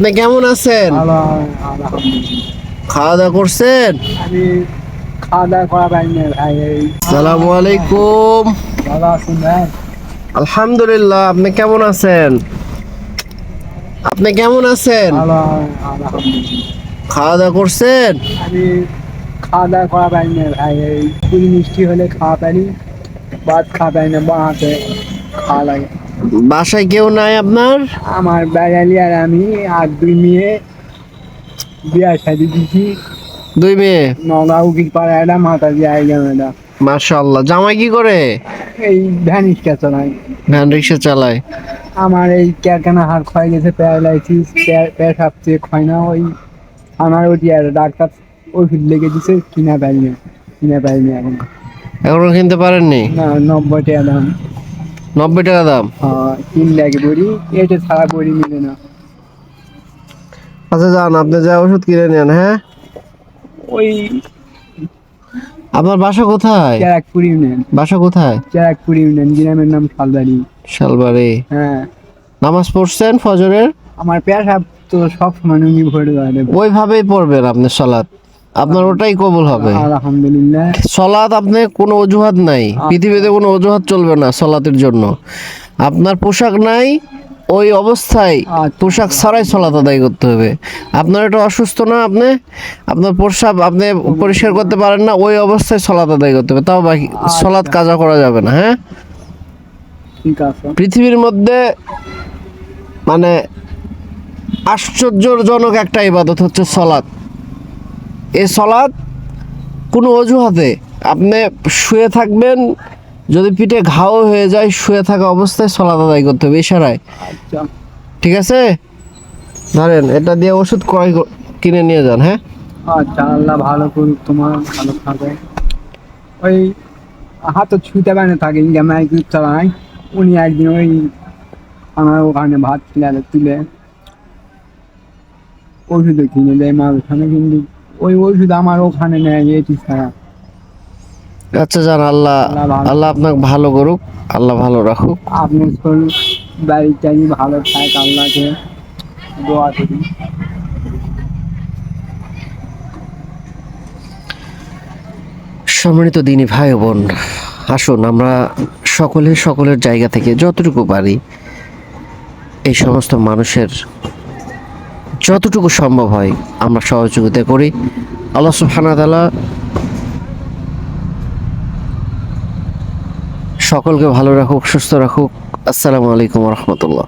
আপনি কেমন আছেন? খাওয়া দাওয়া করছেন? আমি খাওয়া দাওয়া করা পাইনি ভাই সালামু আলাইকুম। ভালো আছেন ভাই? আলহামদুলিল্লাহ আপনি কেমন আছেন? আপনি কেমন আছেন? খাওয়া দাওয়া করছেন? আমি খাওয়া দাওয়া করা পাইনি ভাই এই মিষ্টি হলে খাওয়া পারি ভাত খাওয়া পাই না বাঁহাতে খাওয়া লাগে। বাসায় কেউ নাই আপনার? আমার বেড়ালি আর আমি আর দুই মেয়ে বিয়ার সাথে দিছি। দুই মেয়ে? নগাঁও উকিল পাড়া একটা মাথা দিয়ে আইলাম এটা মাশাআল্লাহ। জামাই কি করে? এই ভ্যানিসটা চলাই ভ্যান রিক্সা চালায়। আমার এই ক্যারখানা হাড় ক্ষয় গেছে প্যারালাইসিস পেশাব চেক হয় না ওই আমার ওটি আর ডাক্তার ওষুধ লেগে দিছে কিনা পাইনি কিনা পাইনি এখন। এখনও কিনতে পারেননি? না নব্বই টাকা দাম। নব্বই টাকা দাম। আহ, তিন লাগে বড়ি এটা ছাড়া বড়ি মিলে না। আচ্ছা যান আপনি যা ওষুধ কিনে নেন হ্যাঁ? ওই আপনার বাসা কোথায়? চেরাকপুর ইউনিয়ন বাসা কোথায়? ইউনিয়ন গ্রামের নাম শালবাড়ি। শালবাড়ি। হ্যাঁ। নামাজ পড়ছেন ফজরের? আমার পেশাব তো সব সময় নুঙ্গি ভরে ওইভাবেই পড়বেন আপনি সলাৎ আপনার ওটাই কবুল হবে। আলহামদুলিল্লাহ। সলাৎ আপনি কোনো অজুহাত নাই। পৃথিবীতে কোনো অজুহাত চলবে না সলাতের জন্য। আপনার পোশাক নাই ওই অবস্থায় আচ্ছা। পোশাক ছাড়াই সলাত আদায় করতে হবে। আপনার এটা অসুস্থ না আপনি আপনার প্রস্রাব আপনি পরিষ্কার করতে পারেন না ওই অবস্থায় সলাত আদায় করতে হবে। তাও বাকি সলাৎ কাজা করা যাবে না হ্যাঁ? পৃথিবীর মধ্যে মানে আশ্চর্যজনক একটা ইবাদত হচ্ছে সলাৎ। এই সলাৎ কোনো অজুহাতে। আপনি শুয়ে থাকবেন যদি পিঠে ঘাও হয়ে যায় শুয়ে থাকা অবস্থায় সলাৎ আদায় করতে হবে ইশারায়। আচ্ছা। ঠিক আছে? ধরেন এটা দিয়ে ওষুধ ক্রয় কিনে নিয়ে যান হ্যাঁ? আচ্ছা আল্লাহ ভালো করুক তোমার ভালো থাকো ওই হাতে ছুতে বানে থাকে ইন্ডিয়া মাইক চালায়। উনি একদিন ওই আমার ওখানে ভাত তুলে তুলে ওষুধও কিনে দেয় মার ওখানে কিন্তু ওই ওষুধ আমার ওখানে নেয় এটি ছাড়া আচ্ছা যান আল্লাহ আল্লাহ আপনাকে ভালো করুক আল্লাহ ভালো রাখুক। আপনি শরীর বাড়িটা ভালো থাক আল্লাহকে দোয়া করি। সম্মানিত দিনী ভাই বোন আসুন আমরা সকলে সকলের জায়গা থেকে যতটুকু পারি এই সমস্ত মানুষের যতটুকু সম্ভব হয়, আমরা সহযোগিতা করি। আল্লাহ সুবহানাহু ওয়া সকলকে ভালো রাখুক, সুস্থ রাখুক। আসসালামু আলাইকুম রহমতুল্লাহ।